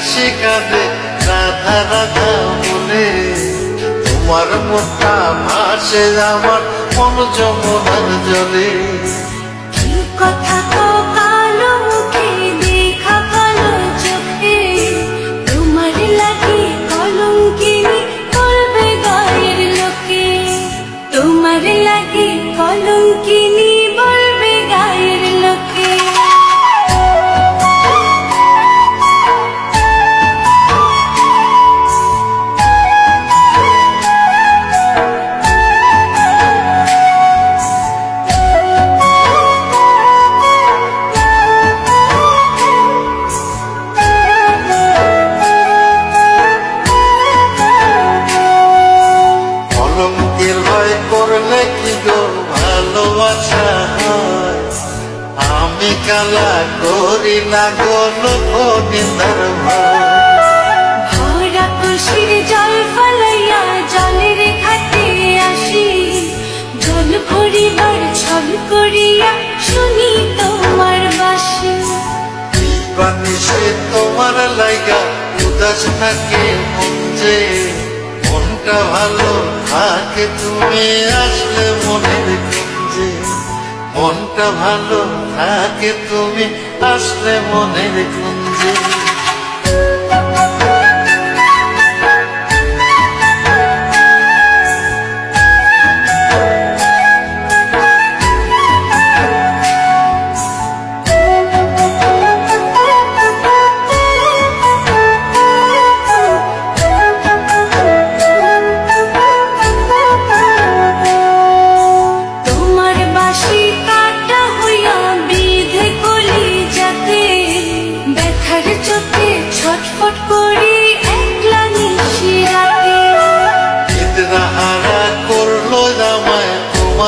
হাসি কাঁদে রাধা রাধা বলে তোমার মনটা ভাসে, আমার মন যমুনার জলে। কি কথা তো কালো মুখে দেখা কালো চোখে। তোমার লাগে কলঙ্কিনী আমি কালা করি না গো লোক নিন্দার ভরা খুশির জল ফলাইয়া জলের ঘাটে আসি। জল ভরিবার ছল করিয়া শুনি তোমার বাসি। বানিসে তোমার লাইগা উদাস থাকে মন যে? মনটা ভালো থাকে তুমি আসলে মনের কুঞ্জে মনটা ভালো থাকে তুমি আসলে মনের কুঞ্জে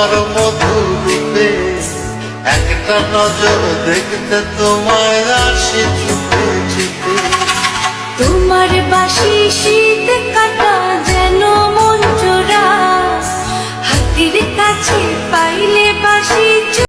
তোমার মধু রূপে একটা নজর দেখতে তোমায় আসি।